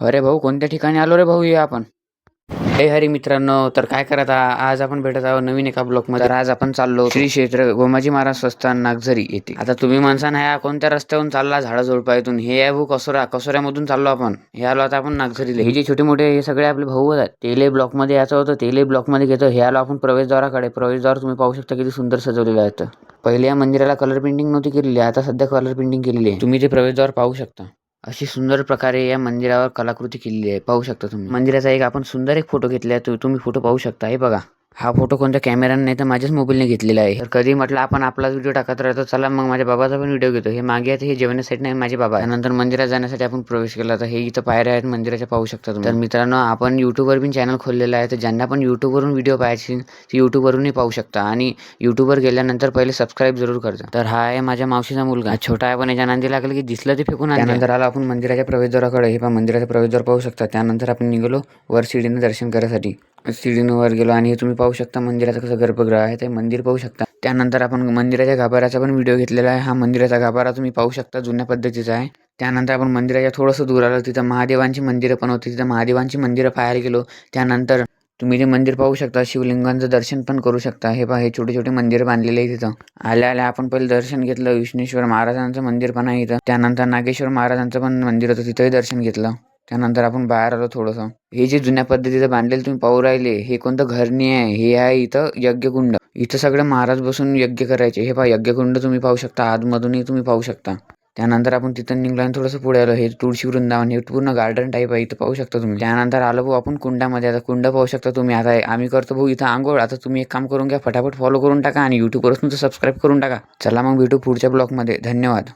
अरे भाऊ कोणत्या ठिकाणी आलो रे भाऊ या आपण? हे हरी मित्रांनो तर काय करत आ- आज आपण भेटत आहोत नवीन एका ब्लॉकमध्ये तर आज आपण चाललो श्री क्षेत्र गोमाजी महाराज संस्थान नागझरी येथे. आता तुम्ही माणसान ह्या कोणत्या रस्त्यावरून चालला झाडा झोडपायतून हे आहे भाऊ कसोरा कसोऱ्यामधून चाललो आपण. हे आलो आता आपण नागझरीला. हे जे छोटे मोठे हे सगळे आपले भाऊ आहेत तेले ब्लॉकमध्ये याचं होतं तेले ब्लॉकमध्ये घेतो. हे आलो आपण प्रवेशद्वाराकडे. प्रवेशद्वार तुम्ही पाहू शकता किती सुंदर सजवलेलं आहे. पहिले या मंदिराला कलर पेंटिंग नव्हती केलेली आता सध्या कलर पेंटिंग केलेली आहे. तुम्ही ते प्रवेशद्वार पाहू शकता. अशी सुंदर प्रकारे या मंदिरावर कलाकृती केलेली आहे. पाहू शकता तुम्ही. मंदिराचा एक आपण सुंदर एक फोटो घेतला आहे. तो तुम्ही फोटो पाहू शकता. हे बघा. हा फोटो कोणत्या कॅमेऱ्यानं नाही तर माझ्याच मोबाईलने घेतलेला आहे. तर कधी म्हटलं आपण आपलाच व्हिडिओ टाकत राहतो चला मग माझ्या बाबाचा पण व्हिडिओ घेतो. हे मागे आहे हे जेवणासाठी नाही माझे बाबा. नंतर त्यानंतर मंदिरात जाण्यासाठी आपण प्रवेश केला तर हे इथं पायऱ्या आहेत मंदिराच्या पाहू शकतात तर मित्रांनो आपण यूट्यूबवर पण चॅनल खोललेलं आहे तर ज्यांना पण यूट्यूबवरून व्हिडिओ पाहायचे ते यूट्यूबवरूनही पाहू शकता. आणि यूट्यूबवर गेल्यानंतर पहिले सबस्क्राईब जरूर करता तर हा आहे माझ्या मावशीचा मुलगा. छोटा आहे पण याच्या नांदी लागलं की दिसलं ते फेकून त्यानंतर आला आपण मंदिराच्या प्रवेशद्वाराकडे. हे पण मंदिराचा प्रवेशद्वार पाहू शकता. त्यानंतर आपण निघालो वर शिडीने दर्शन करायसाठी. शिडीनं गेलो आणि हे तुम्ही पाहू शकता मंदिराचं कसं गर्भगृह आहे ते मंदिर पाहू शकता. त्यानंतर आपण मंदिराच्या गाभाऱ्याचा पण व्हिडिओ घेतलेला आहे. हा मंदिराचा गाभारा तुम्ही पाहू शकता जुन्या पद्धतीचा आहे. त्यानंतर आपण मंदिराच्या थोडंसं दूर आलो तिथं महादेवांची मंदिरं पण होती. तिथं महादेवांची मंदिरं पाहायला गेलो. त्यानंतर तुम्ही ते मंदिर पाहू शकता शिवलिंगांचं दर्शन पण करू शकता. हे पहा हे छोटे छोटे मंदिर बांधलेले आहे तिथं. आल्या आल्या आपण पहिले दर्शन घेतलं. विष्णेश्वर महाराजांचं मंदिर पण आहे इथं. त्यानंतर नागेश्वर महाराजांचं पण मंदिर होतं. तिथंही दर्शन घेतलं. त्यानंतर आपण बाहेर आलो थोडंसं. हे जे जुन्या पद्धतीचं बांधलेलं तुम्ही पाहू राहिले हे कोणतं घर नाही आहे हे आहे इथं यज्ञकुंड. इथं सगळे महाराज बसून यज्ञ करायचे. हे पहा यज्ञकुंड तुम्ही पाहू शकता आतमधूनही तुम्ही पाहू शकता. त्यानंतर आपण तिथं निघलो आणि थोडंसं पुढे आलो. हे तुळशी वृंदावन हे पूर्ण गार्डन टाईप आहे इथं पाहू शकता तुम्ही. त्यानंतर आलो भाऊ आपण कुंडामध्ये. आता कुंड पाहू शकता तुम्ही. आता आम्ही करतो भाऊ इथं आंघोळ. आता तुम्ही एक काम करून घ्या फटाफट फॉलो करून टाका आणि युट्यूबवरच तुमचं सबस्क्राईब करून टाका. चला मग भेटू पुढच्या ब्लॉगमध्ये धन्यवाद.